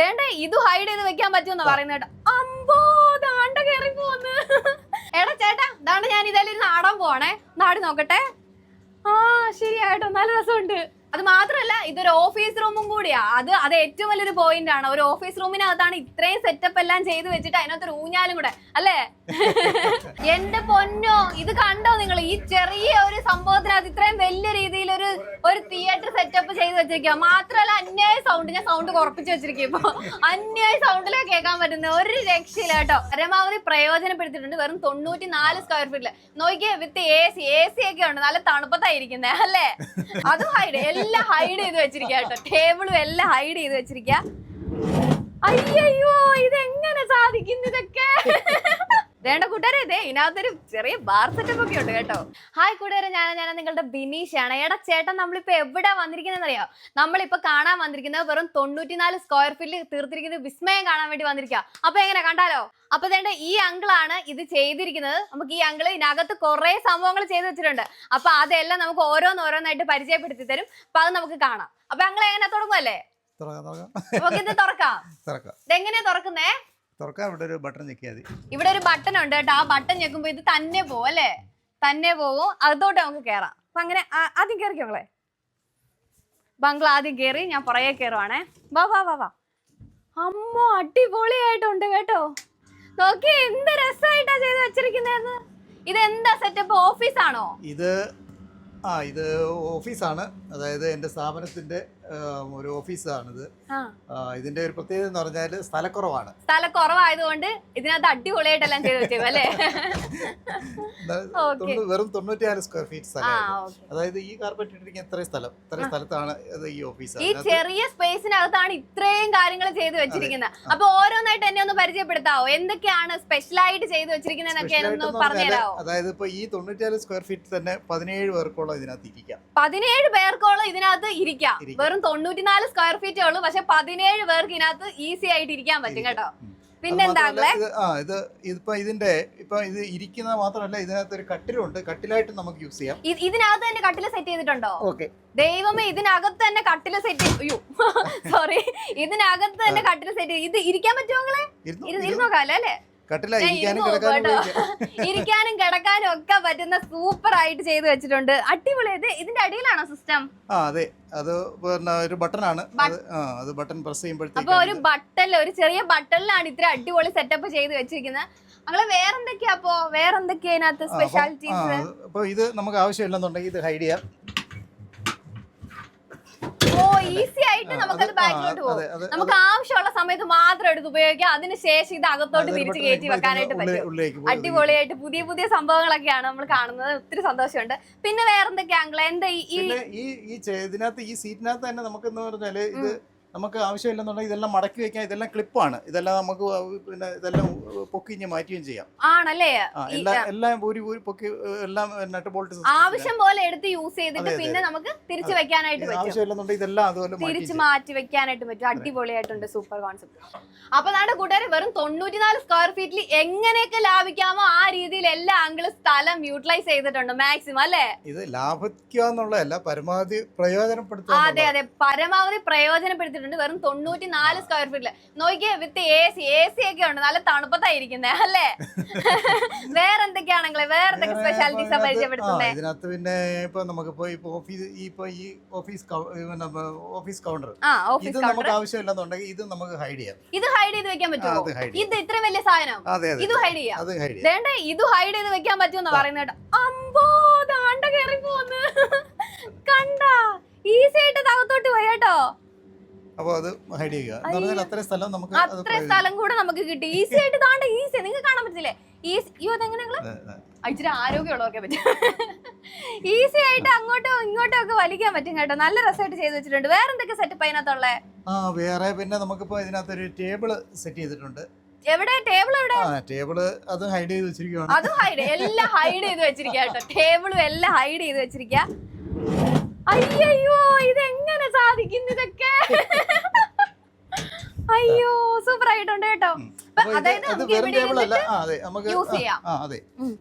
ദേണ്ട ഇത് ഹൈഡ് ചെയ്ത് വെക്കാൻ പറ്റുമെന്ന് പറയുന്ന കേട്ടോ. അമ്പോ ദാണ്ട കേറി പോന്ന്. എടാ ചേട്ടാ ദാണ്ട ഞാൻ ഇതെല്ലാം നാടാൻ പോവാണേ. നാട് നോക്കട്ടെ. ആ ശരിയായിട്ടോ നല്ല രസമുണ്ട്. അത് മാത്രമല്ല ഇതൊരു ഓഫീസ് റൂമും കൂടിയാ. അത് അത് ഏറ്റവും വലിയൊരു പോയിന്റ് ആണ്. ഒരു ഓഫീസ് റൂമിനകത്താണ് ഇത്രയും സെറ്റപ്പ് എല്ലാം ചെയ്തു വെച്ചിട്ട് അതിനകത്ത് ഊഞ്ഞാലും കൂടെ അല്ലേ? എന്റെ പൊന്നോ ഇത് കണ്ടോ നിങ്ങൾ? ഈ ചെറിയ ഒരു സംഭവത്തിനകത്ത് ഇത്രയും വലിയ രീതിയിൽ ഒരു ഒരു തിയേറ്റർ സെറ്റപ്പ് ചെയ്ത് വെച്ചിരിക്കുക മാത്രമല്ല അന്യായ സൗണ്ട് ഞാൻ സൗണ്ട് കുറപ്പിച്ച് വെച്ചിരിക്കും ഇപ്പൊ. അന്യായ സൗണ്ടിലൊക്കെ കേൾക്കാൻ പറ്റുന്ന. ഒരു രക്ഷയില്ല കേട്ടോ. പരമാവധി പ്രയോജനപ്പെടുത്തിയിട്ടുണ്ട്. വെറും തൊണ്ണൂറ്റി നാല് സ്ക്വയർ ഫീറ്റിൽ നോക്കിയേ with A C A C ഒക്കെ ഉണ്ട്. നല്ല തണുപ്പത്തായിരിക്കുന്നേ അല്ലേ? അതും ഹൈഡ് എല്ലാം ഹൈഡ് ചെയ്ത് വെച്ചിരിക്കുക കേട്ടോ. ടേബിളും എല്ലാം ഹൈഡ് ചെയ്ത് വെച്ചിരിക്കുക അയ്യോ ഇതെങ്ങനെ സാധിക്കുന്നു ഇതൊക്കെ? വേണ്ട കൂട്ടുകാരെ ഇതേ ഇതിനകത്തൊരു ചെറിയ ബാർ സെറ്റപ്പ് ഒക്കെ ഉണ്ട് കേട്ടോ. ഹായ് കൂട്ടുകാരെ ഞാൻ ഞാൻ നിങ്ങളുടെ ബിനീഷാണ്. എടാ ചേട്ടൻ നമ്മളിപ്പോ എവിടെ വന്നിരിക്കുന്നത് അറിയാം നമ്മളിപ്പോ കാണാൻ വന്നിരിക്കുന്നത് വെറും തൊണ്ണൂറ്റിനാല് സ്ക്വയർ ഫീറ്റിൽ തീർത്തിരിക്കുന്ന വിസ്മയം കാണാൻ വേണ്ടി വന്നിരിക്കുക അപ്പൊ എങ്ങനെ കണ്ടാലോ? അപ്പൊ വേണ്ട ഈ അങ്കിളാണ് ഇത് ചെയ്തിരിക്കുന്നത്. നമുക്ക് ഈ അങ്കിൾ ഇതിനകത്ത് കുറെ സംഭവങ്ങൾ ചെയ്തു വെച്ചിട്ടുണ്ട്. അപ്പൊ അതെല്ലാം നമുക്ക് ഓരോന്നോരോന്നായിട്ട് പരിചയപ്പെടുത്തി തരും. അപ്പൊ അത് നമുക്ക് കാണാം. അപ്പൊ അങ്കിൾ എങ്ങനെ തുടങ്ങുമല്ലേ തുറക്കാം. തുറക്കാം. തുറക്കാം ഇതെങ്ങനെയാ തുറക്കുന്നേ? തുറക്കാം ഇവിടെ ഒരു ബട്ടൺ ഞെക്കിയാൽ മതി. ഇവിടെ ഒരു ബട്ടൺ ഉണ്ട് കേട്ടോ. ആ ബട്ടൺ ഞെക്കുമ്പോ ഇത് തന്നെ പോവും അല്ലേ? തന്നെ പോവും. അതോട്ട് നമുക്ക് കേറാം. അപ്പൊ അങ്ങനെ ആദ്യം കയറിക്കോ നിങ്ങളെ ബംഗ്ല ആദ്യം കയറി ഞാൻ പുറകെ കയറുവാണേ വാ വാ വാ വാ. അമ്മോ അടിപൊളിയായിട്ടുണ്ട് കേട്ടോ. നോക്കി എന്ത് രസമായിട്ടാ ചെയ്ത് വെച്ചിരിക്കുന്നതെന്ന്. ഇത് എന്താ സെറ്റപ്പ് ഓഫീസാണോ ഇത് ആ ഇത് ഓഫീസാണ് അതായത് എന്റെ സ്ഥാപനത്തിന്റെ ഒരു ഓഫീസാണിത്. ഇതിന്റെ ഒരു പ്രത്യേകത എന്ന് പറഞ്ഞാൽ സ്ഥലക്കുറവാണ്. സ്ഥലക്കുറവായതുകൊണ്ട് ഇതിനകത്ത് അടിപൊളിയായിട്ടെല്ലാം ചെയ്തു വെച്ചേക്കും അല്ലേ? വെറും തൊണ്ണൂറ്റിനാല് സ്ക്വയർ ഫീറ്റ് സ്ഥലം അതായത് ഈ കാർപ്പറ്റ് ഇട്ടിരിക്കുന്ന ഇത്രയും സ്ഥലം ഇത്രയും സ്ഥലത്താണ് ഈ ഓഫീസ് ഈ ചെറിയ സ്പേസിനകത്താണ് ഇത്രയും കാര്യങ്ങൾ ചെയ്തു വെച്ചിരിക്കുന്നത്. അപ്പൊ ഓരോന്നായിട്ട് എന്നെ ഒന്ന് പരിചയപ്പെടുത്താവോ? എന്തൊക്കെയാണ് സ്പെഷ്യൽ ആയിട്ട് ചെയ്ത് വെച്ചിരിക്കുന്നത് ഒന്ന് പറഞ്ഞുതരാവോ? അതായത് ഇപ്പൊ ഈ തൊണ്ണൂറ്റിനാല് സ്ക്വയർ ഫീറ്റ് തന്നെ പതിനേഴ് പേർക്കോളം ഇതിനകത്ത് ഇരിക്കാം. പതിനേഴ് പേർക്കോളം ഇതിനകത്ത് ഇരിക്കാം. വെറും തൊണ്ണൂറ്റിനാല് സ്ക്വയർ ഫീറ്റേ ഉള്ളൂ. പക്ഷെ പതിനേഴ് പേർക്ക് ഇതിനകത്ത് ഈസി ആയിട്ട് ഇരിക്കാൻ പറ്റും കേട്ടോ. പിന്നെന്താ ഇത് ആ ഇത് ഇതിപ്പോ ഇതിന്റെ ഇപ്പൊ ഇത് ഇരിക്കുന്നത് മാത്രമല്ല ഇതിനകത്ത് ഒരു കട്ടിലുണ്ട് കട്ടിലായിട്ട് നമുക്ക് യൂസ് ചെയ്യാം. ഇതിനകത്ത് തന്നെ കട്ടിൽ സെറ്റ് ചെയ്തിട്ടുണ്ടോ? ഓക്കെ. ദൈവമേ ഇതിനകത്ത് തന്നെ കട്ടിൽ സെറ്റ് അയ്യോ സോറി ഇതിനകത്ത് തന്നെ കട്ടിൽ സെറ്റ് ഇത് ഇരിക്കാൻ പറ്റുമോ നിങ്ങളെ? ഇരുന്ന് നോക്കാല്ലേ അല്ലേ? കട്ടില ഇരിക്കാനും കിടക്കാനും ഇരിക്കാനും കിടക്കാനും ഒക്കെ പറ്റുന്ന സൂപ്പർ ആയിട്ട് ചെയ്തു വെച്ചിട്ടുണ്ട്. അടിപൊളി ഇത് ഇതിന്റെ അടിയിലാണോ സിസ്റ്റം ആ അതെ. അത് പിന്നെ ഒരു ബട്ടൺ അത് അത് ബട്ടൺ പ്രസ് അപ്പൊ ചെയ്യുമ്പോഴത്തേക്ക് ഒരു ബട്ടണിൽ ഒരു ചെറിയ ബട്ടണിലാണ് ഇത്ര അടിപൊളി സെറ്റപ്പ് ചെയ്ത് വെച്ചിരിക്കുന്നത്. അങ്ങനെ വേറെന്തൊക്കെയാ അപ്പോ? വേറെന്തൊക്കെയാ ഇതിനകത്ത് സ്പെഷ്യാലിറ്റീസ് അപ്പൊ ഇത് നമുക്ക് ആവശ്യമില്ലെന്നുണ്ടെങ്കിൽ ഇത് ഹൈഡ് ചെയ്യാം. ഈസി ആയിട്ട് നമുക്കത് ബാക്കിലോട്ട് പോകും. നമുക്ക് ആവശ്യമുള്ള സമയത്ത് മാത്രം എടുത്ത് ഉപയോഗിക്കാം. അതിനുശേഷം ഇത് അകത്തോട്ട് തിരിച്ച് കയറ്റി വെക്കാനായിട്ട് പറ്റും. അടിപൊളിയായിട്ട് പുതിയ പുതിയ സംഭവങ്ങളൊക്കെയാണ് നമ്മൾ കാണുന്നത്. ഒത്തിരി സന്തോഷമുണ്ട്. പിന്നെ വേറെന്തൊക്കെയാണ് എന്താ ഈ- ഈ പിന്നെ ഈ ഈ ഇതിനകത്ത് ഈ സീറ്റിനകത്ത് തന്നെ നമുക്ക് എന്ന് പറഞ്ഞാൽ ഇത് നമുക്ക് ആവശ്യമില്ലെന്നുണ്ടെങ്കിൽ ഇതെല്ലാം മടക്കി വെക്കാം ഇതെല്ലാം ക്ലിപ്പാണ്. ഇതെല്ലാം നമുക്ക് പിന്നെ ഇതെല്ലാം പൊക്കിഞ്ഞ് മാറ്റുകയും ചെയ്യാം. ആണല്ലേ? എല്ലാം എല്ലാം ഒരു ഒരു പൊക്കി എല്ലാം നട്ട് ബോൾട്ട് ആവശ്യം പോലെ എടുത്ത് യൂസ് ചെയ്തിട്ട് പിന്നെ നമുക്ക് തിരിച്ചു വെക്കാനായിട്ട് പറ്റും. ആവശ്യമില്ലെന്നുണ്ടെങ്കിൽ ഇതെല്ലാം അതുപോലെ തിരിച്ചു മാറ്റി വെക്കാനായിട്ട് പറ്റും. അടിപൊളിയായിട്ടുണ്ട് സൂപ്പർ കോൺസെപ്റ്റ് അപ്പൊ നമ്മുടെ കൂട്ടുകാർ വെറും തൊണ്ണൂറ്റിനാല് സ്ക്വയർ ഫീറ്റിൽ എങ്ങനെയൊക്കെ ലാഭിക്കാമോ ആ രീതിയിൽ എല്ലാ ആംഗിളും സ്ഥലം യൂട്ടിലൈസ് ചെയ്തിട്ടുണ്ട് മാക്സിമം അല്ലേ? ഇത് ലാഭിക്കുക എന്നുള്ളതല്ല പരമാവധി പ്രയോജനപ്പെടുത്തുക അതെ അതെ. പരമാവധി പ്രയോജനപ്പെടുത്തിയിട്ടുണ്ട് വെറും തൊണ്ണൂറ്റി നാല് സ്ക്വയർ ഫീറ്റിൽ നോക്കിയേ with A C A C ഒക്കെ ഉണ്ട്. നല്ല തണുപ്പത്തായിരിക്കുന്നേ അല്ലേ? വേറെന്തൊക്കെയാണെങ്കിലേ വേറെന്തൊക്കെ വേറെ സ്പെഷ്യാലിറ്റീസ് പരിചയപ്പെടുത്തുന്നത് ഇതിനകത്ത് പിന്നെ ഇപ്പൊ നമുക്കിപ്പോ ഇപ്പൊ ഓഫീസ് ഇപ്പൊ ഈ ഓഫീസ് ഓഫീസ് കൗണ്ടർ ഇത് നമുക്ക് ആവശ്യമില്ലെന്നുണ്ടെങ്കിൽ ഇത് നമുക്ക് ഹൈഡ് ചെയ്യാം. ഇത് ഹൈഡ് ചെയ്ത് വെക്കാൻ പറ്റുമോ? ഇത് ഇത്ര വലിയ സാധനം? ഇത് ഹൈഡ് ചെയ്യാം. വേണ്ട ഇത് ഹൈഡ് ചെയ്ത് വെക്കാൻ പറ്റുമെന്ന് പറയുന്നത് അമ്പോ ദാണ്ട കേറി പോന്ന് കണ്ട ഈസി ആയിട്ട് തകത്തോട്ട് പോയി കേട്ടോ. അപ്പോൾ അത് ഹൈഡ് ചെയ്യുക. എന്ന് പറഞ്ഞാൽ അത്രയും സ്ഥലം നമുക്ക് അത് അത്ര സ്ഥലം കൂടെ നമുക്ക് കിട്ടി. ഈസി ആയിട്ട് താണ്ട ഈസി നിങ്ങൾക്ക് കാണാൻ പറ്റില്ലേ ഈസി അയ്യോ അതെങ്ങനെ നിങ്ങൾ? പ്രയോജനം- ഇച്ചിരി ആരോഗ്യമുള്ളവർക്കെ പറ്റും. ഈസി ആയിട്ട് അങ്ങോട്ടോ ഇങ്ങോട്ടോ ഒക്കെ വലിക്കാൻ പറ്റും കേട്ടോ. നല്ല രസമായിട്ട് ചെയ്ത് വെച്ചിട്ടുണ്ട്. വേറെ എന്തൊക്കെ സെറ്റപ്പ് അതിനകത്തുള്ളേ? ആ വേറെ പിന്നെ നമുക്കിപ്പോൾ ഇതിനകത്തൊരു ടേബിൾ സെറ്റ് ചെയ്തിട്ടുണ്ട്. എവിടെ? ടേബിൾ എവിടെ? ആ ടേബിൾ അത് ഹൈഡ് ചെയ്ത് വെച്ചിരിക്കുകയാണ് അതും ഹൈഡ് എല്ലാം ഹൈഡ് ചെയ്ത് വെച്ചിരിക്കുക കേട്ടോ. ടേബിളും എല്ലാം ഹൈഡ് ചെയ്ത് വെച്ചിരിക്കുക. അയ്യോ ഇത് എങ്ങനെ സാധിക്കുന്നു ഇതൊക്കെ? അയ്യോ സൂപ്പർ ആയിട്ടുണ്ട് കേട്ടോ.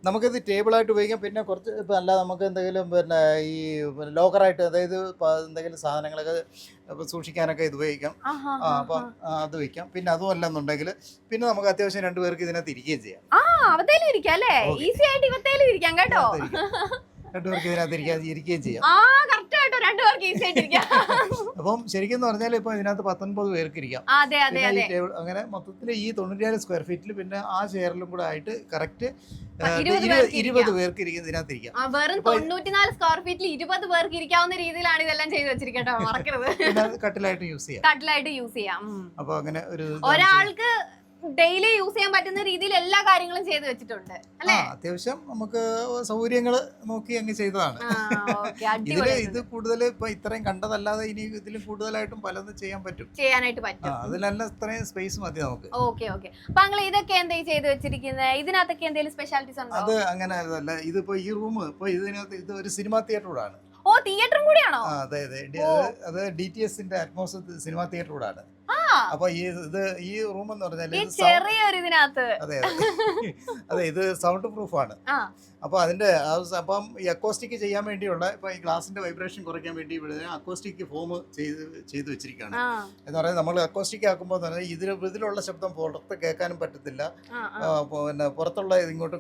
നമുക്കിത് ടേബിൾ ആയിട്ട് ഉപയോഗിക്കാം. പിന്നെ കുറച്ച് ഇപ്പം അല്ല നമുക്ക് എന്തെങ്കിലും പിന്നെ ഈ ലോക്കറായിട്ട് അതായത് എന്തെങ്കിലും സാധനങ്ങളൊക്കെ സൂക്ഷിക്കാനൊക്കെ ഇത് ഉപയോഗിക്കാം. അപ്പം അത് വയ്ക്കാം പിന്നെ അതും അല്ലെന്നുണ്ടെങ്കിൽ പിന്നെ നമുക്ക് അത്യാവശ്യം രണ്ടുപേർക്ക് ഇതിനകത്ത് ഇരിക്കുകയും ചെയ്യാം. ഈസി ആയിട്ട് ഇരിക്കാം കേട്ടോ. രണ്ടുപേർക്ക് ഇതിനകത്ത് ഇരിക്കാൻ ഇരിക്കുകയും ചെയ്യാം. രണ്ടുപേർക്ക് ഈസി ആയിട്ട് ഇരിക്കാം അപ്പം ശരിക്കും പറഞ്ഞാൽ ഇപ്പൊ ഇതിനകത്ത് പത്തൊൻപത് പേർക്ക് ഇരിക്കാം അതെ അതെ അതെ. അങ്ങനെ മൊത്തത്തിൽ ഈ തൊണ്ണൂറ്റിയാറ് സ്ക്വയർ ഫീറ്റിൽ പിന്നെ ആ ചെയറിലും കൂടെ ആയിട്ട് കറക്റ്റ് ഇരുപത് പേർക്ക് ഇരിക്കും. ഇതിനകത്ത് ഇരിക്കാം വെറും തൊണ്ണൂറ്റിനാല് സ്ക്വയർ ഫീറ്റിൽ ഇരുപത് പേർക്ക് ഇരിക്കാവുന്ന രീതിയിലാണ് ഇതെല്ലാം ചെയ്ത് വെച്ചിരിക്കട്ടോ മറക്കരുത്. കട്ടിലായിട്ട് യൂസ് ചെയ്യാം. കട്ടിലായിട്ട് യൂസ് ചെയ്യാം അപ്പൊ അങ്ങനെ ഒരു ഒരാൾക്ക് ഡെയിലി യൂസ് ചെയ്യാൻ പറ്റുന്ന രീതിയിൽ എല്ലാ കാര്യങ്ങളും ചെയ്തു വെച്ചിട്ടുണ്ട്. അല്ലേ? അത്യാവശ്യം നമുക്ക് സൗകര്യങ്ങൾ നോക്കി അങ്ങ് ചെയ്തതാണ്. ഇതിൽ ഇത് കൂടുതൽ ഇപ്പൊ ഇത്രയും കണ്ടതല്ലാതെ ഇനി ഇതിലും കൂടുതലായിട്ടും പലതും ചെയ്യാൻ പറ്റും. ചെയ്യാനായിട്ട് പറ്റും. അതിലെല്ലാം ഇത്രയും സ്പേസ് മതി നമുക്ക്. Okay okay. അപ്പൊ അങ്ങൾ ഇതൊക്കെ എന്തെങ്കിലും ചെയ്തു വെച്ചിരിക്കുന്നത് ഇതിനകത്തൊക്കെ എന്തെങ്കിലും സ്പെഷ്യാലിറ്റീസ് ഉണ്ടോ? അത് അങ്ങനെ അല്ല ഇതിപ്പോ ഈ റൂം ഇപ്പൊ ഇതിനകത്ത് ഇത് ഒരു സിനിമ തിയേറ്ററോടാണ് ഓ തിയേറ്ററും കൂടിയാണോ? അതെ അതെ. അത് ഡി ടി എസിന്റെ അറ്റ്മോസ് സിനിമാ തിയേറ്ററോടാണ് അപ്പൊ ഈ ഇത് ഈ റൂം എന്ന് പറഞ്ഞാൽ ചെറിയൊരു ഇതിനകത്ത് അതെ അതെ. അതെ ഇത് സൗണ്ട് പ്രൂഫ് ആണ്. അപ്പൊ അതിന്റെ അപ്പം ഈ അക്കോസ്റ്റിക് ചെയ്യാൻ വേണ്ടിയുള്ള ഇപ്പൊ ഈ ഗ്ലാസിന്റെ വൈബ്രേഷൻ കുറയ്ക്കാൻ വേണ്ടി ഇവിടെ അക്കോസ്റ്റിക് ഫോം ചെയ്ത് ചെയ്ത് വെച്ചിരിക്കുകയാണ്. എന്ന് പറയുന്നത് നമ്മൾ അക്കോസ്റ്റിക് ആക്കുമ്പോൾ തന്നെ ഇതിൽ ഇതിലുള്ള ശബ്ദം പുറത്ത് കേൾക്കാനും പറ്റത്തില്ല. പിന്നെ പുറത്തുള്ള ഇതിങ്ങോട്ട്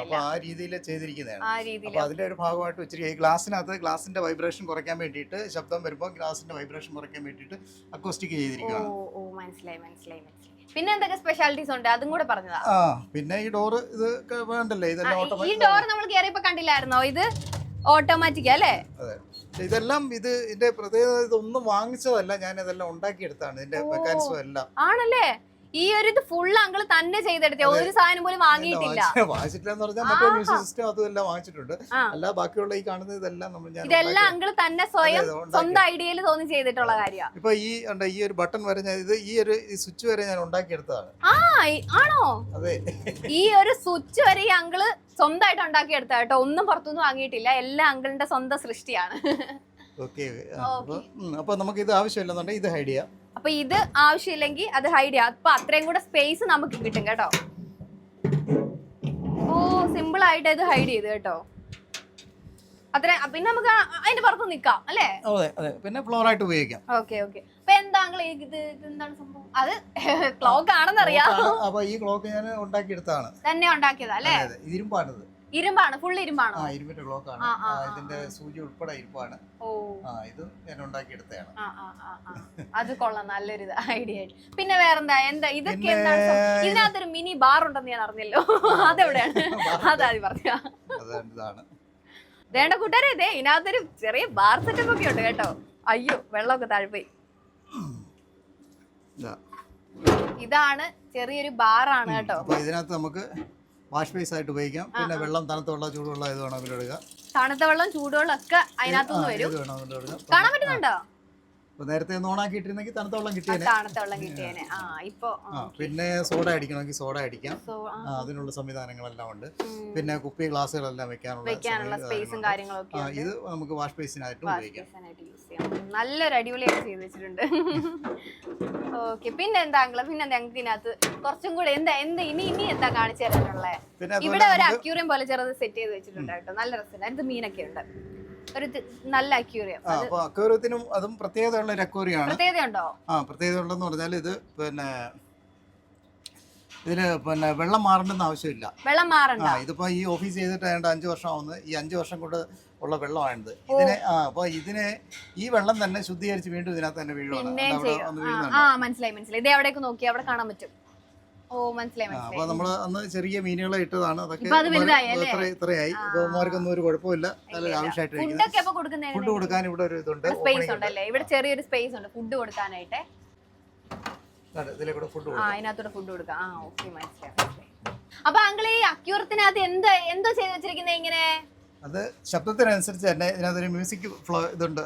അപ്പൊ ആ രീതിയിൽ ചെയ്തിരിക്കുന്നതാണ്. അപ്പൊ അതിന്റെ ഒരു ഭാഗമായിട്ട് വെച്ചിരിക്കുക ഈ ഗ്ലാസിനകത്ത് ഗ്ലാസിന്റെ വൈബ്രേഷൻ കുറയ്ക്കാൻ വേണ്ടിയിട്ട് ശബ്ദം വരുമ്പോൾ ഗ്ലാസിന്റെ വൈബ്രേഷൻ കുറയ്ക്കാൻ വേണ്ടിയിട്ട് അക്കോസ്റ്റിക് ചെയ്തിരിക്കുകയാണ് ഓ മനസ്സിലായി മനസ്സിലായി മനസ്സിലായി. പിന്നെ എന്തൊക്കെ സ്പെഷ്യാലിറ്റീസ് ഉണ്ട്? അതും കൂടെ പറഞ്ഞതാ. ആ പിന്നെ ഈ ഡോർ ഇത് വേണ്ടല്ലേ? ഇതെല്ലാം ഈ- ഓട്ടോമാറ്റിക് ഡോർ നമ്മൾ കയറിയപ്പോ കണ്ടില്ലായിരുന്നോ? ഇത് ഓട്ടോമാറ്റിക് അല്ലേ? ഇതെല്ലാം ഇത് ഇതിന്റെ പ്രത്യേകത ഇതൊന്നും വാങ്ങിച്ചതല്ല. ഞാൻ ഇതെല്ലാം ഉണ്ടാക്കിയെടുത്താണ്. ഇതിന്റെ. മെക്കാനിസം എല്ലാം. ആണല്ലേ? ഈ ഒരു ഇത് ഫുൾ അങ്കിൾ തന്നെ ചെയ്തെടുത്ത. ഒരു സാധനം പോലും വാങ്ങിയിട്ടില്ല. വാങ്ങിച്ചിട്ടില്ല എന്ന് പറഞ്ഞാൽ മറ്റേ മ്യൂസിക് സിസ്റ്റം അതും എല്ലാം വാങ്ങിച്ചിട്ടുണ്ട്. അല്ല ബാക്കിയുള്ള ഈ കാണുന്നത് ഇതെല്ലാം നമ്മൾ ഞാൻ ഇതെല്ലാം അങ്കിൾ തന്നെ സ്വയം സ്വന്തം ഐഡിയയിൽ തോന്നി ചെയ്തിട്ടുള്ള കാര്യമാണ് ഇപ്പൊ ഈ ഉണ്ട് ഈ ഒരു ബട്ടൺ വരെ ഞാൻ ഇത് ഈ ഒരു സ്വിച്ച് വരെ ഞാൻ ഉണ്ടാക്കിയെടുത്തതാണ്. ആ ആണോ? അതെ. ഈ ഒരു സ്വിച്ച് വരെ ഈ അങ്കിൾ സ്വന്തമായിട്ട് ഉണ്ടാക്കിയെടുത്ത കേട്ടോ. ഒന്നും പുറത്തുനിന്ന് വാങ്ങിയിട്ടില്ല. എല്ലാ അങ്കിളിന്റെ സ്വന്തം സൃഷ്ടിയാണ്. Okay okay. അപ്പൊ നമുക്ക് ഇത് ആവശ്യമില്ലെന്നുണ്ടെങ്കിൽ ഇത് ഹൈഡ് ചെയ്യാം. അപ്പൊ ഇത് ആവശ്യമില്ലെങ്കിൽ അത് ഹൈഡ് ചെയ്യാം. അപ്പൊ അത്രയും കൂടെ സ്പേസ് നമുക്ക് കിട്ടും കേട്ടോ. ഓ സിമ്പിൾ ആയിട്ട് ഇത് ഹൈഡ് ചെയ്ത് കേട്ടോ. അത്ര പിന്നെ നമുക്ക് അതിന്റെ പുറത്ത് നിക്കാം അല്ലേ? അതെ അതെ. പിന്നെ ഫ്ലോർ ആയിട്ട് ഉപയോഗിക്കാം. Okay okay. അപ്പൊ ഇത് എന്താണ് സംഭവം? അത് ക്ലോക്ക് ആണെന്നറിയാം. അപ്പൊ ഈ ക്ലോക്ക് ഞാൻ ഉണ്ടാക്കിയെടുത്താണ് തന്നെ ഉണ്ടാക്കിയതാ അല്ലേ? ഇരുമ്പാണിത് ഇരുമ്പാണ് ഫുൾ ഇരുമ്പാണ്? ആ ഇരുമ്പിന്റെ ബ്ലോക്ക് ആണ്. ഇതിന്റെ. സൂചി ഉൾപ്പെടെ ഇരുമ്പാണ്. ഓ. ആ ഇത് ഞാൻ ഉണ്ടാക്കിയെടുത്തതാണ്. ആ, ആ, ആ, ആ. അത് കൊള്ളാം നല്ലൊരു ഐഡിയ പിന്നെ വേറെന്താ? എന്താ ഇതൊക്കെ എന്താണ്? ഇതിനകത്തൊരു മിനി ബാർ ഉണ്ടെന്ന് ഞാൻ അറിഞ്ഞല്ലോ. അതെവിടെയാണ്? അതാദ്യം പറഞ്ഞ അതാണ് ഇതാണ്. വേണ്ട കൂട്ടുകാരെ ഇതേ ഇതിനകത്തൊരു ചെറിയ ബാർ സെറ്റപ്പ് ഒക്കെ ഉണ്ട് കേട്ടോ. അയ്യോ വെള്ളമൊക്കെ താഴ്പോയി ഇതാ. ഇതാണ് ചെറിയൊരു ബാറാണ് കേട്ടോ. ഇതിനകത്ത് നമുക്ക് വാഷ് ബേസ് ആയിട്ട് ഉപയോഗിക്കാം. പിന്നെ വെള്ളം തണുത്ത വെള്ളം ചൂടുവെള്ളം ഇത് വേണമെങ്കിലും എടുക്കാം തണുത്ത വെള്ളം ചൂടുവെള്ളം ഒക്കെ അതിനകത്തുനിന്ന് വരും. കാണാൻ പറ്റുന്നുണ്ടോ? അപ്പൊ നേരത്തെ ഒന്ന് ഓണാക്കിയിട്ടിരുന്നെങ്കിൽ തണുത്ത വെള്ളം കിട്ടിയേനെ. തണുത്ത വെള്ളം കിട്ടിയേനെ. ആ. ഇപ്പൊ പിന്നെ സോഡ അടിക്കണമെങ്കിൽ സോഡ അടിക്കാം. അതിനുള്ള സംവിധാനങ്ങളെല്ലാം ഉണ്ട്. പിന്നെ കുപ്പി ഗ്ലാസ്സുകളെല്ലാം വെക്കാനുള്ള സ്പേസും. കാര്യങ്ങളൊക്കെ ഇത് നമുക്ക് വാഷ് ബേസിനായിട്ട് ഉപയോഗിക്കാം. നല്ലൊരു അടിപൊളിയായിട്ട് ചെയ്ത് വെച്ചിട്ടുണ്ട്. ഓക്കെ പിന്നെ എന്താ അങ്കിൾ? പിന്നെ എന്താ ഞങ്ങൾക്ക് ഇതിനകത്ത് കുറച്ചും കൂടെ എന്താ എന്താ ഇനി ഇനി എന്താ കാണിച്ചു തരാനുള്ളത് ഇവിടെ ഒരു അക്യൂറിയം പോലെ ചെറുത് സെറ്റ് ചെയ്ത് വെച്ചിട്ടുണ്ട് കേട്ടോ. നല്ല രസമുണ്ട്. അതിനകത്ത് മീനൊക്കെ ഉണ്ട്. ഒരു നല്ല അക്യൂറിയം. അപ്പൊ അക്വേറിയത്തിനും അതും പ്രത്യേകതയുള്ള ഒരു അക്വേറിയമാണ് പ്രത്യേകത ഉണ്ടോ ആ പ്രത്യേകത ഉണ്ടെന്ന് പറഞ്ഞാൽ ഇത് പിന്നെ ഇതിന് പിന്നെ വെള്ളം മാറേണ്ടെന്ന് ആവശ്യമില്ല. വെള്ളം മാറണ്ട. ആ ഇതിപ്പോ ഈ ഓഫീസ് ചെയ്തിട്ട് ഏതാണ്ട് അഞ്ച് വർഷം ആവുന്നത് ഈ അഞ്ച് വർഷം കൊണ്ട് ഉള്ള വെള്ളമാണിത്. ഇതിനെ ആ അപ്പൊ ഇതിനെ ഈ വെള്ളം തന്നെ ശുദ്ധീകരിച്ച് വീണ്ടും ഇതിനകത്ത് തന്നെ വീഴുവാണ്. ആ, മനസ്സിലായി മനസ്സിലായി. ഇത് എവിടേക്ക് നോക്കി അവിടെ കാണാൻ പറ്റും. അപ്പൊ നമ്മൾ അന്ന് ചെറിയ മീനുകളെ ഇട്ടതാണ്. അതൊക്കെ ഇത്രയായി. ഇപ്പൊ മാർക്കൊന്നും ഒരു കുഴപ്പമില്ല. നല്ല ആവശ്യമായിട്ട് അപ്പൊ ഫുഡ് കൊടുക്കാൻ ഇവിടെ ഒരു ഇതുണ്ട്. സ്പേസ് ഉണ്ട്. ഉണ്ടല്ലേ ഇവിടെ ചെറിയൊരു സ്പേസ് ഉണ്ട്. ഫുഡ് കൊടുക്കാനായിട്ട്. അതിനകത്തൂടെ ഫുഡ് കൊടുക്കാം. ആ ഓക്കെ മനസ്സിലായി അപ്പൊ അങ്കിൾ ഈ അക്യൂറത്തിനകത്ത് എന്താ എന്തോ ചെയ്ത് വെച്ചിരിക്കുന്നത് ഇങ്ങനെ? അത് ശബ്ദത്തിനനുസരിച്ച് തന്നെ ഇതിനകത്തൊരു മ്യൂസിക് ഫ്ലോ ഇതുണ്ട്.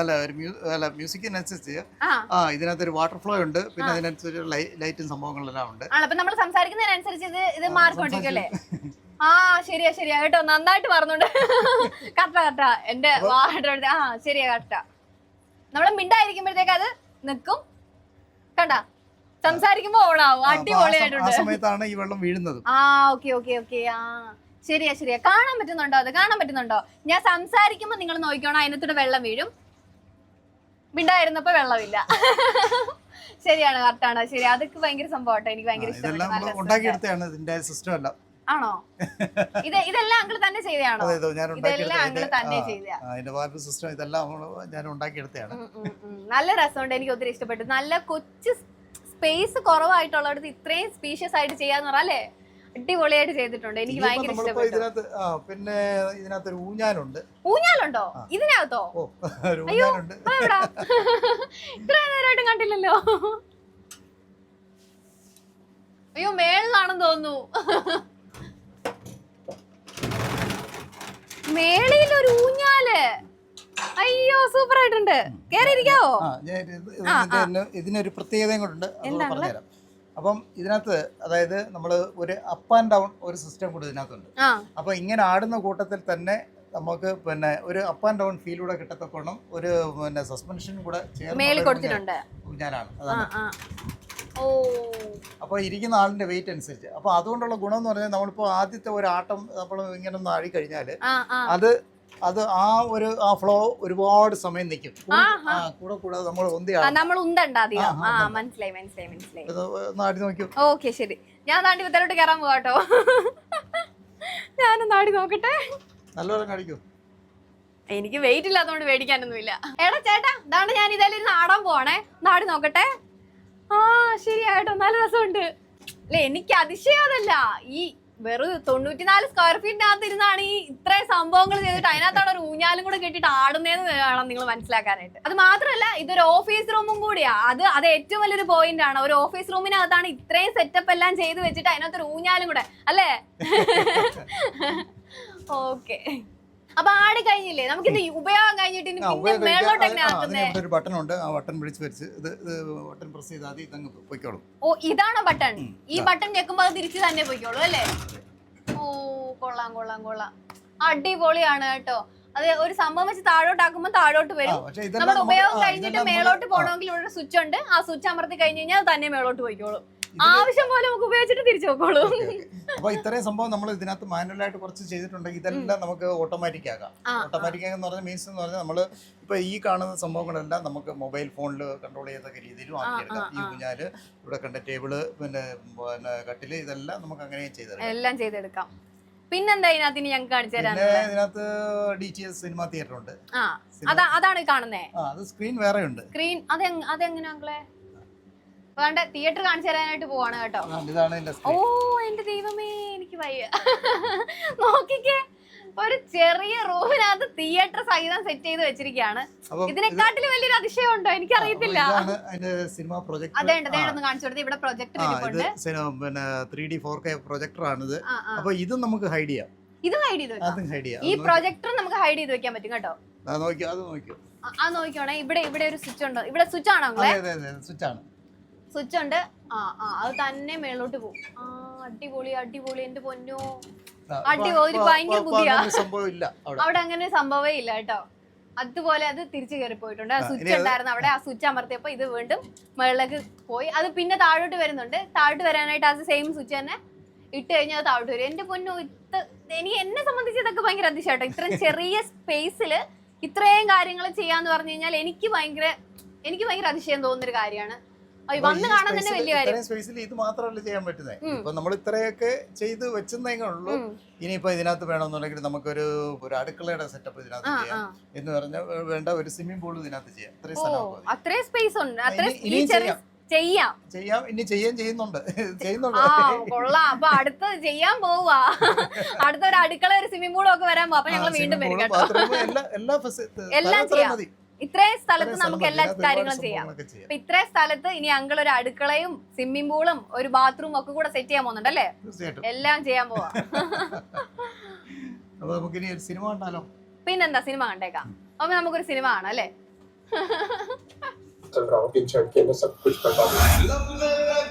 അല്ല ഒരു അല്ല മ്യൂസിക്കിനനുസരിച്ച് ആ. ഇതിനകത്തൊരു വാട്ടർ ഫ്ലോ ഉണ്ട്. പിന്നെ അതിനനുസരിച്ച് ലൈറ്റും സംഭവങ്ങളെല്ലാം ഉണ്ട്. അപ്പൊ നമ്മൾ സംസാരിക്കുന്നതിനനുസരിച്ച് ഇത് ഇത് മാറിക്കൊണ്ടിരിക്കല്ലേ ആ ശരിയാ ശരിയാ. കേട്ടോ നന്നായിട്ട് പറഞ്ഞോണ്ട്. കറക്റ്റാ കറക്റ്റാ. എന്റെ വാട്ടർ ആ ശരിയാ കറക്റ്റാ. നമ്മൾ മിണ്ടായിരിക്കുമ്പോഴത്തേക്ക് അത് നിക്കും. കണ്ട? സംസാരിക്കുമ്പോ ഓണാവും. അടിപൊളിയായിട്ടുണ്ട്. ആ സമയത്താണ് ഈ വെള്ളം വീഴുന്നത്. ആ ഓക്കെ ഓക്കെ ഓക്കെ ആ. ശരിയാ ശരിയാ. കാണാൻ പറ്റുന്നുണ്ടോ അത്? കാണാൻ പറ്റുന്നുണ്ടോ? ഞാൻ സംസാരിക്കുമ്പോൾ നിങ്ങൾ നോക്കിക്കോണം അതിനകത്തൂടെ വെള്ളം വീഴും. വിണ്ടായിരുന്നപ്പോ വെള്ളമില്ല. ശരിയാണ് കറക്റ്റാണ് ശരി അതൊക്കെ ഭയങ്കര സംഭവം എനിക്ക് ഭയങ്കര എല്ലാം. ആണോ? ഇത് ഇതെല്ലാം അങ്കിൾ തന്നെ ചെയ്തതാണോ? ഇതെല്ലാം അങ്കിൾ തന്നെ. നല്ല രസമുണ്ട് എനിക്ക് ഒത്തിരി ഇഷ്ടപ്പെട്ടു. നല്ല കൊച്ചു സ്പേസ് കുറവായിട്ടുള്ളടത്ത് ഇത്രയും സ്പീഷ്യസ് ആയിട്ട് ചെയ്യാന്ന് പറഞ്ഞാൽ അല്ലേ? അടിപൊളിയായിട്ട് ചെയ്തിട്ടുണ്ട്. എനിക്ക് ഭയങ്കര ഇഷ്ടപ്പെട്ടു. ഇതിനകത്ത് ആ പിന്നെ ഇതിനകത്ത് ഒരു ഊഞ്ഞാലുണ്ട്? ഊഞ്ഞാലുണ്ടോ. ഇതിനകത്തോ? ഓ ഒരു ഊഞ്ഞാലുണ്ട്. അതെവിടാ? ഇത്രയും നേരമായിട്ടും കണ്ടില്ലല്ലോ. അയ്യോ മേളിലാണെന്ന് തോന്നുന്നു. മേളിൽ ഒരു ഊഞ്ഞാൽ. അയ്യോ സൂപ്പർ ആയിട്ടുണ്ട് കേറിയിരിക്കാവോ? ആ ഞാൻ ഇത് ഇതിന്റെ തന്നെ- ഇതിനൊരു പ്രത്യേകതയും കൂടെ അതുകൂടെ എന്താണ്? പറഞ്ഞുതരാം. അപ്പം ഇതിനകത്ത് അതായത് നമ്മൾ ഒരു അപ്പ് ആൻഡ് ഡൗൺ ഒരു സിസ്റ്റം കൂടി ഇതിനകത്തുണ്ട്. അപ്പൊ ഇങ്ങനെ ആടുന്ന കൂട്ടത്തിൽ തന്നെ നമുക്ക് പിന്നെ ഒരു അപ്പ് ആൻഡ് ഡൗൺ ഫീലൂടെ കിട്ടത്തക്കോണം ഒരു പിന്നെ സസ്പെൻഷൻ കൂടെ ഞാനാണ് കൊടുത്തിട്ടുണ്ട്. അതാണ്. അപ്പോൾ ഇരിക്കുന്ന ആളിന്റെ വെയിറ്റ് അനുസരിച്ച്. അപ്പോൾ അതുകൊണ്ടുള്ള ഗുണം എന്ന് പറഞ്ഞാൽ നമ്മളിപ്പോൾ ആദ്യത്തെ ഒരു ആട്ടം നമ്മൾ ഇങ്ങനെ ഒന്ന് ആടി കഴിഞ്ഞാൽ ആ ആ. അത് അത് ആ ഒരു ആ ഫ്ലോ ഒരുപാട് സമയം നിൽക്കും കൂടെ- കൂടെ നമ്മൾ നമ്മൾ മനസ്സിലായി മനസ്സിലായി ഓക്കെ ശരി. ഞാൻ താണ്ടി വിത്തലോട്ട് കയറാൻ പോവാട്ടോ ഞാനും നാടി നോക്കട്ടെ. നല്ലപോലെ കടിക്കൂ എനിക്ക് വെയിറ്റ് ഇല്ലാത്തതുകൊണ്ട് മേടിക്കാനൊന്നുമില്ല. എടാ ചേട്ടാ ഇതാണ് ഞാൻ ഇതായാലും ആടാൻ പോവാണേ. നാടി നോക്കട്ടെ. ആ ശരിയായിട്ടോ നല്ല രസമുണ്ട്. അല്ലെ എനിക്ക് അതിശയം അതല്ല. ഈ വെറും തൊണ്ണൂറ്റിനാല് സ്ക്വയർ ഫീറ്റിനകത്ത് ഇരുന്നാണ് ഈ ഇത്രയും സംഭവങ്ങൾ ചെയ്തിട്ട് അതിനകത്താണ് ഒരു ഊഞ്ഞാലും കൂടെ കെട്ടിട്ട് ആടുന്നതെന്ന് വേണം നിങ്ങൾ മനസ്സിലാക്കാനായിട്ട്. അത് മാത്രമല്ല ഇതൊരു ഓഫീസ് റൂമും കൂടിയാ. അത് അത് ഏറ്റവും വലിയൊരു പോയിന്റ് ആണ്. ഒരു ഓഫീസ് റൂമിനകത്താണ് ഇത്രയും സെറ്റപ്പ് എല്ലാം ചെയ്ത് വെച്ചിട്ട് അതിനകത്ത് ഒരു ഊഞ്ഞാലും കൂടെ അല്ലേ? ഓക്കെ അപ്പൊ ആട് കഴിഞ്ഞില്ലേ? നമുക്കിത് ഉപയോഗം കഴിഞ്ഞിട്ട് ഇനി ആ പിന്നെ ഉപയോഗം എങ്ങനെ ഇവിടെ ഒരു ബട്ടൺ ഉണ്ട്. ആ ബട്ടൺ പിടിച്ച് വരച്ച് ഇത് ഇത് ബട്ടൺ പ്രസ് ചെയ്താൽ മതി ഇതങ്ങ് പൊയ്ക്കോളും. ഓ ഇതാണ് ബട്ടൺ ഈ ബട്ടൺ ഞെക്കുമ്പോ അത് തിരിച്ചു തന്നെ പോയിക്കോളൂ അല്ലേ? ഓ കൊള്ളാം കൊള്ളാം കൊള്ളാം. അടിപൊളിയാണ് കേട്ടോ. അത് ഒരു സംഭവം വെച്ച് താഴോട്ടാക്കുമ്പോ താഴോട്ട് വരും. നമ്മൾ നമ്മുടെ ഉപയോഗം കഴിഞ്ഞിട്ട് നമുക്ക് മേളോട്ട് പോകണമെങ്കിൽ ഇവിടെ സ്വിച്ച് ഉണ്ട്. ആ സ്വിച്ച് അമർത്തി കഴിഞ്ഞ് കഴിഞ്ഞാൽ തന്നെ മേളോട്ട് പോയിക്കോളും. ആവശ്യം പോലെ നമുക്ക് ഉപയോഗിച്ചിട്ട് തിരിച്ചു നോക്കോളൂ. അപ്പൊ ഇത്രയും സംഭവം നമ്മൾ ഇതിനകത്ത് മാനുവലായിട്ട് കുറച്ച് ചെയ്തിട്ടുണ്ടെങ്കിൽ ഇതെല്ലാം നമുക്ക് ഓട്ടോമാറ്റിക് ആകാം ഓട്ടോമാറ്റിക് ആകാന്ന് പറഞ്ഞാൽ മീൻസ് എന്ന് പറഞ്ഞാൽ നമ്മൾ ഇപ്പൊ ഈ കാണുന്ന സംഭവങ്ങളെല്ലാം നമുക്ക് മൊബൈൽ ഫോണിൽ കൺട്രോൾ ചെയ്യത്തക്ക രീതിയിലും ആക്കിയെടുക്കാം. ഈ കുഞ്ഞാൽ ഇവിടെ കണ്ട ടേബിൾ പിന്നെ പിന്നെ കട്ടിൽ ഇതെല്ലാം നമുക്ക് അങ്ങനെ ചെയ്തെടുക്കാം. എല്ലാം ചെയ്തെടുക്കാം. പിന്നെന്താ ഇതിനകത്ത് ഇനി ഞങ്ങൾക്ക് കാണിച്ചു തരാൻ പിന്നെ ഇതിനകത്ത് D T S cinema theatre ഉണ്ട്. അതാണ് കാണുന്നത് അത് സ്ക്രീൻ വേറെ ഉണ്ട് സ്ക്രീൻ അതെ അതെങ്ങനെ അങ്ങളെ വേണ്ട തിയേറ്റർ കാണിച്ചു തരാനായിട്ട് പോവാണ് കേട്ടോ. ഓ എന്റെ ദൈവമേ എനിക്ക് വയ്യ. നോക്കിക്കേ ഒരു ചെറിയ റൂമിനകത്ത് തിയേറ്റർ സഹിതം സെറ്റ് ചെയ്ത് വെച്ചിരിക്കുകയാണ്. ഇതിനെക്കാട്ടിലും വലിയൊരു അതിശയം ഉണ്ടോ എനിക്ക് അറിയത്തില്ല സിനിമ അതെ അതേണ്ട ഒന്ന് കാണിച്ചു കൊടുത്ത്. ഇവിടെ പ്രൊജക്ടർ പിന്നെ three D four K projector ആണിത്. അപ്പൊ ഇതും നമുക്ക് ഹൈഡ് ചെയ്യാം. ഇത് ഹൈഡ് ചെയ്ത് വെക്കാം. ഈ പ്രൊജക്ടർ നമുക്ക് ഹൈഡ് ചെയ്ത് വെക്കാൻ പറ്റും കേട്ടോ. നോക്കിയോ അത് നോക്കിയോ ആ- നോക്കിയോണേ ഇവിടെ ഇവിടെ ഒരു സ്വിച്ച് ഉണ്ടോ. ഇവിടെ സ്വിച്ച് ആണോ സ്വിച്ച് ആണ്. സ്വിച്ച് ഉണ്ട് ആ ആ അത് തന്നെ മേളോട്ട് പോകും. ആ അടിപൊളി അടിപൊളി. എന്റെ പൊന്നോ. അടിപൊളി ഭയങ്കര ബുദ്ധിയാ. അവിടെ. അങ്ങനെ സംഭവേ സംഭവമേ ഇല്ല കേട്ടോ. അതുപോലെ അത് തിരിച്ചു കയറി പോയിട്ടുണ്ട്. ആ സ്വിച്ച് ഉണ്ടായിരുന്നു അവിടെ. ആ സ്വിച്ച് അമർത്തിയപ്പോ ഇത് വീണ്ടും മുകളിലേക്ക് പോയി. അത് പിന്നെ താഴോട്ട് വരുന്നുണ്ട്. താഴോട്ട് വരാനായിട്ട് അത് സെയിം സ്വിച്ച് തന്നെ ഇട്ട് കഴിഞ്ഞാൽ അത് താഴോട്ട് വരും. എന്റെ പൊന്നു ഇത്ര എനിക്ക് എന്നെ സംബന്ധിച്ച് ഇതൊക്കെ ഭയങ്കര അതിശയട്ടോ. ഇത്രയും ചെറിയ സ്പേസിൽ ഇത്രയും കാര്യങ്ങൾ ചെയ്യാന്ന് പറഞ്ഞു കഴിഞ്ഞാൽ എനിക്ക് ഭയങ്കര എനിക്ക് ഭയങ്കര അതിശയം തോന്നുന്ന ഒരു കാര്യമാണ്. വന്ന് കാണാൻ തന്നെ വലിയ കാര്യം. സ്പേസിൽ ഇത് മാത്രമല്ല ചെയ്യാൻ പറ്റുന്നത്. ഇപ്പൊ നമ്മൾ ഇത്രയൊക്കെ ചെയ്ത് വെച്ചെന്നേ ഉള്ളൂ. ഇനിയിപ്പോ ഇതിനകത്ത് വേണമെന്നുണ്ടെങ്കിൽ നമുക്കൊരു ഒരു അടുക്കളയുടെ സെറ്റപ്പ് ഇതിനകത്ത് ചെയ്യാം. എന്ന് പറഞ്ഞാൽ വേണ്ട ഒരു സ്വിമ്മിംഗ് പൂൾ ഇതിനകത്ത് ചെയ്യാം. അത്രയും സ്ഥലം അത്രയും സ്പേസ് ഉണ്ട്. അത്രയും ചെറിയ ചെയ്യാം. ചെയ്യാം. ഇനി ചെയ്യാൻ ചെയ്യുന്നുണ്ട്. ചെയ്യുന്നുണ്ട്. കൊള്ളാം. അപ്പൊ അടുത്ത് ചെയ്യാൻ പോവാ അടുത്ത ഒരു അടുക്കള ഒരു സ്വിമ്മിംഗ് പൂളും ഒക്കെ വരാൻ പോവാ അപ്പൊ ഞങ്ങൾ വീണ്ടും വരും കേട്ടോ. എല്ലാ എല്ലാ എല്ലാം ചെയ്യാം. മതി. ഇത്രയും സ്ഥലത്ത് ഇത്രയും നമുക്ക് സ്ഥലം എല്ലാ മതി. ഇതിനകത്ത് കാര്യങ്ങളും ഒരുപാട് ചെയ്യാം സംഭവങ്ങളൊക്കെ ചെയ്യാം. അപ്പൊ ഇത്രയും സ്ഥലത്ത് ഇനി അങ്കിൾ ഒരു അടുക്കളയും സ്വിമ്മിംഗ് പൂളും ഒരു ബാത്റൂം ഒക്കെ കൂടെ സെറ്റ് ചെയ്യാൻ പോകുന്നുണ്ട് അല്ലേ തീർച്ചയായിട്ടും എല്ലാം ചെയ്യാൻ പോവാ അപ്പൊ നമുക്ക് ഇനി ഒരു സിനിമ കണ്ടാലോ പിന്നെന്താ സിനിമ കണ്ടേക്കാം അപ്പൊ നമുക്കൊരു സിനിമ കാണാം അല്ലേ चल रहा हूँ तीन शर्ट के मैं सब कुछ करता हूँ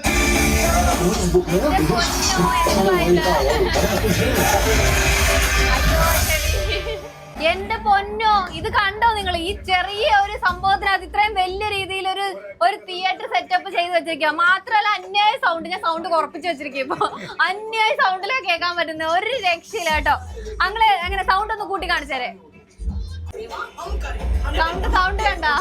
എന്റെ പൊന്നോ ഇത് കണ്ടോ നിങ്ങൾ ഈ ചെറിയ ഒരു സംഭവത്തിനകത്ത് ഇത്രയും വലിയ രീതിയിൽ ഒരു ഒരു തിയേറ്റർ സെറ്റപ്പ് ചെയ്ത് വെച്ചിരിക്കുക മാത്രമല്ല അന്യായ സൗണ്ട് ഞാൻ സൗണ്ട് കുറപ്പിച്ച് വെച്ചിരിക്കും ഇപ്പൊ. അന്യായ സൗണ്ടിലേ കേൾക്കാൻ പറ്റുന്ന ഒരു രക്ഷയില്ല കേട്ടോ. അങ്ങനെ അങ്ങനെ സൗണ്ട് ഒന്ന് കൂട്ടി കാണിച്ചേരെ. സൗണ്ട് സൗണ്ട് കണ്ടാ?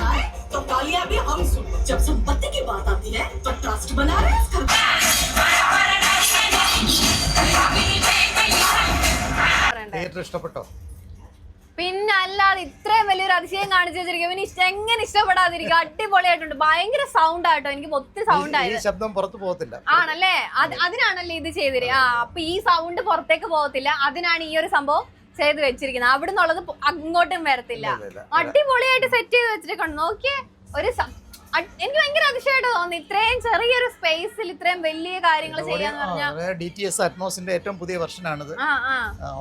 തിയേറ്റർ ഇഷ്ടപ്പെട്ടോ? പിന്നല്ലാതെ ഇത്രയും വലിയൊരു അതിശയം കാണിച്ചു വെച്ചിരിക്കും ഇവന് ഇഷ്ടം എങ്ങനെ ഇഷ്ടപ്പെടാതിരിക്കും അടിപൊളിയായിട്ടുണ്ട്. ഭയങ്കര സൗണ്ട് ആട്ടോ. എനിക്ക് ഒത്തിരി സൗണ്ട് ഈ ശബ്ദം പുറത്ത് പോകത്തില്ല. ആണല്ലേ? അത് അതിനാണല്ലേ ഇത് ചെയ്തിരി ആ അപ്പൊ ഈ സൗണ്ട് പുറത്തേക്ക് പോകത്തില്ല. അതിനാണ് ഈ ഒരു സംഭവം ചെയ്ത് വെച്ചിരിക്കുന്നത്. അവിടെ നിന്നുള്ളത് അങ്ങോട്ടും വരത്തില്ല. അടിപൊളിയായിട്ട് സെറ്റ് ചെയ്ത് വെച്ചിരിക്കണം. നോക്കിയേ ഒരു എനിക്ക് ഭയങ്കര അതിശയമായിട്ട് തോന്നി ഇത്രയും ചെറിയൊരു സ്പേസിൽ ഇത്രയും വലിയ കാര്യങ്ങൾ ചെയ്യാന്ന് പറഞ്ഞാൽ ഡി ടി എസ് അറ്റ്മോസിന്റെ ഏറ്റവും പുതിയ വെർഷനാണിത്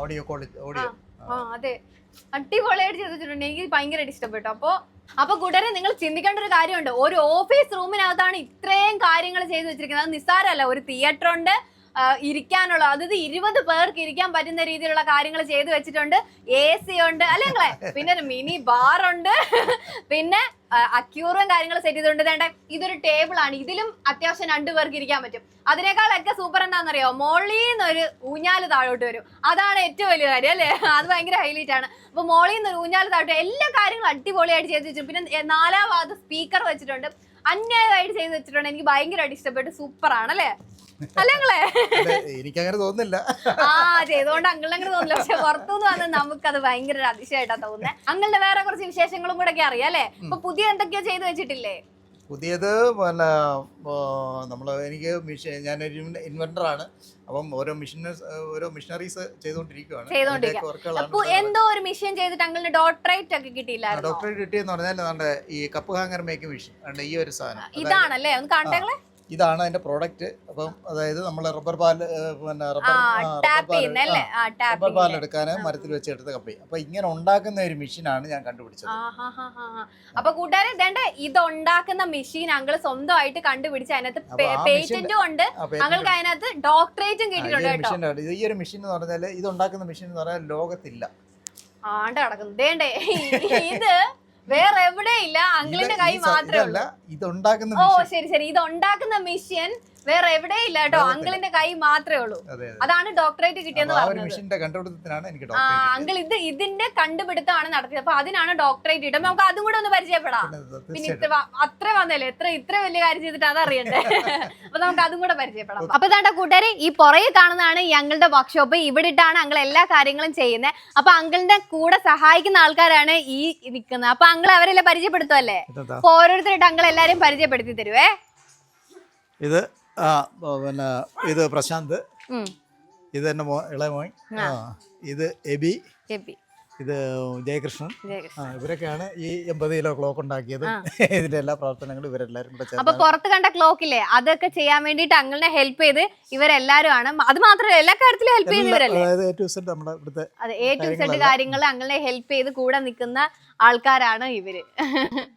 ഓഡിയോ ക്വാളിറ്റി ഓഡിയോ ആ അതെ. അടിപൊളിയായിട്ട് ചെയ്തിട്ടുണ്ട് എനിക്ക് ഭയങ്കരമായിട്ട് ഇഷ്ടപ്പെട്ടു. അപ്പോ അപ്പൊ കൂട്ടരെ നിങ്ങൾ ചിന്തിക്കേണ്ട ഒരു കാര്യമുണ്ട്. ഒരു ഓഫീസ് റൂമിനകത്താണ് ഇത്രയും കാര്യങ്ങൾ ചെയ്തു വെച്ചിരിക്കുന്നത്. അത് ഒരു തിയേറ്റർ ഉണ്ട് ഇരിക്കാനുള്ള അതായത് ഇരുപത് പേർക്ക് ഇരിക്കാൻ പറ്റുന്ന രീതിയിലുള്ള കാര്യങ്ങൾ ചെയ്തു വെച്ചിട്ടുണ്ട്. എ സി ഉണ്ട്. അല്ലെങ്കിൽ പിന്നെ ഒരു മിനി ബാർ ഉണ്ട് പിന്നെ അക്യൂറും കാര്യങ്ങൾ സെറ്റ് ചെയ്തിട്ടുണ്ട്. വേണ്ട ഇതൊരു ടേബിൾ ആണ്. ഇതിലും അത്യാവശ്യം രണ്ടു പേർക്ക് ഇരിക്കാൻ പറ്റും. അതിനേക്കാളൊക്കെ സൂപ്പർ എന്താണെന്നറിയോ? മോളിന്ന് ഒരു ഊഞ്ഞാൽ താഴോട്ട് വരും. അതാണ് ഏറ്റവും വലിയ കാര്യം അല്ലേ? അത് ഭയങ്കര ഹൈലൈറ്റ് ആണ്. അപ്പൊ മോളിൽ ഒരു ഊഞ്ഞാൽ താഴോട്ട് എല്ലാ കാര്യങ്ങളും അടിപൊളിയായിട്ട് ചെയ്ത് വെച്ചു പിന്നെ നാലാം ഭാഗത്ത് സ്പീക്കർ വെച്ചിട്ടുണ്ട്. അന്യായമായിട്ട് ചെയ്ത് വെച്ചിട്ടുണ്ട്. എനിക്ക് ഭയങ്കരമായിട്ട് ഇഷ്ടപ്പെട്ടു. സൂപ്പർ ആണ് അല്ലേ എനിക്കങ്ങനെ തോന്നുന്നില്ല. ആ ചെയ്തോണ്ട് അങ്കിളിനെ അങ്ങനെ തോന്നില്ല പക്ഷെ പുറത്തുനിന്ന് വന്ന് നമുക്കത് ഭയങ്കര ഒരു അതിശയമായിട്ടാ തോന്നുന്നത് അങ്ങളുടെ വേറെ കുറച്ച് വിശേഷങ്ങളും കൂടെ ഒക്കെ അറിയാം അല്ലേ? അപ്പൊ പുതിയ എന്തൊക്കെയോ ചെയ്തു വെച്ചിട്ടില്ലേ? പുതിയത് പിന്നെ നമ്മൾ എനിക്ക് മിഷൻ ഞാനൊരു ഇൻവെന്ററാണ് അപ്പം ഓരോ മിഷൻ ഓരോ മിഷനറീസ് ചെയ്തുകൊണ്ടിരിക്കുകയാണ് ചെയ്തുകൊണ്ടിരിക്കുക. എന്തോ ഒരു മിഷൻ ചെയ്തിട്ട് അങ്ങനെ ഡോക്ടറേറ്റ് ഒക്കെ കിട്ടിയില്ല ഡോക്ടറേറ്റ് കിട്ടിയെന്ന് പറഞ്ഞാൽ നമ്മുടെ ഈ കപ്പ് ഹാങ്ങർ മേക്കിംഗ് മിഷൻ ഈ ഒരു സാധനം. ഇതാണല്ലേ? ഒന്ന് കണ്ടങ്ങളെ ഇതാണ് അതിന്റെ പ്രോഡക്റ്റ് അപ്പം അതായത് നമ്മൾ റബ്ബർ പാൽ പിന്നെ റബ്ബർ റബ്ബർ പാൽ എടുക്കാൻ മരത്തിൽ വെച്ച് എടുത്ത കപ്പി. അപ്പൊ ഇങ്ങനെ ഉണ്ടാക്കുന്ന ഒരു മെഷീനാണ് ഞാൻ കണ്ടുപിടിച്ചത്. അപ്പൊ കൂട്ടുകാരെ ഇതേണ്ട ഇത് ഉണ്ടാക്കുന്ന മെഷീൻ അങ്ങൾ സ്വന്തമായിട്ട് കണ്ടുപിടിച്ച് അതിനകത്ത് പേറ്റന്റും ഉണ്ട്. അങ്ങൾക്ക് അതിനകത്ത് ഡോക്ടറേറ്റും കിട്ടിയിട്ടുണ്ട് കേട്ടോ. ഈ ഒരു മെഷീൻ എന്ന് പറഞ്ഞാൽ ഇത് ഉണ്ടാക്കുന്ന മെഷീൻ എന്ന് പറഞ്ഞാൽ ലോകത്തില്ല. ആണ്ട് കിടക്കുന്നു ഇത് വേറെ എവിടെ ഇല്ല അങ്കിളിന്റെ കൈ മാത്രമേ ഉള്ളൂ. ഇത് ഉണ്ടാക്കുന്ന ഓ ശരി ശരി. ഇത് ഉണ്ടാക്കുന്ന മെഷീൻ വേറെ എവിടെ ഇല്ല കേട്ടോ. അങ്കിളിന്റെ കൈ മാത്രമേ ഉള്ളൂ. അതെ അതെ അതാണ് ഡോക്ടറേറ്റ് കിട്ടിയെന്ന് പറഞ്ഞത്. ആ അങ്കിൾ ഇത് ഇതിന്റെ കണ്ടുപിടുത്തമാണ് നടത്തിയത്. അപ്പൊ അതിനാണ് ഡോക്ടറേറ്റ് കിട്ടും നമുക്ക് അതും കൂടെ ഒന്ന് പരിചയപ്പെടാം. പിന്നെ ഇത്ര അത്ര വന്നല്ലേ? എത്ര ഇത്ര വലിയ കാര്യം ചെയ്തിട്ട് അതറിയണ്ടേ? അപ്പൊ നമുക്ക് അതും കൂടെ പരിചയപ്പെടാം. അപ്പൊ ഇതാണ്ട കൂട്ടുകാരെ ഈ പുറകെ കാണുന്നതാണ് ഈ അങ്കിളുടെ വർക്ക്ഷോപ്പ് ഇവിടെ ഇട്ടാണ് അങ്കിൾ എല്ലാ കാര്യങ്ങളും ചെയ്യുന്നത്. അപ്പൊ അങ്കിളിന്റെ കൂടെ സഹായിക്കുന്ന ആൾക്കാരാണ് ഈ നിൽക്കുന്നത്. അപ്പൊ അങ്കിൾ അവരെല്ലാം പരിചയപ്പെടുത്തുമല്ലേ? അപ്പൊ ഓരോരുത്തരായിട്ട് അങ്കിൾ എല്ലാരെയും പരിചയപ്പെടുത്തി തരുവേ. ഇത് ആ പിന്നെ ഇത് പ്രശാന്ത്. ഇത് എന്റെ മോ ഇളയ മോൻ. ആ. ഇത് എബി. എബി. ഇത് ജയകൃഷ്ണൻ. ആ ഇവരൊക്കെയാണ് ഈ എൺപത് കിലോ ക്ലോക്ക് ഉണ്ടാക്കിയത്. ഇതിന്റെ എല്ലാ പ്രവർത്തനങ്ങളും ഇവരെല്ലാരും കൂടെ അപ്പൊ പുറത്ത് കണ്ട ക്ലോക്ക് ഇല്ലേ? അതൊക്കെ ചെയ്യാൻ വേണ്ടിട്ട് അങ്ങനെ ഹെൽപ്പ് ചെയ്ത് ഇവരെല്ലാരും ആണ് അത് മാത്രമല്ല എല്ലാ കാര്യത്തിലും ഹെൽപ്പ് ചെയ്തവരല്ലേ ചെയ്യുന്നവരല്ലേ? അതെ എ ടു സെഡ് കാര്യങ്ങൾ അങ്ങനെ ഹെൽപ്പ് ചെയ്ത് കൂടെ നിൽക്കുന്ന ആൾക്കാരാണ് ഇവർ.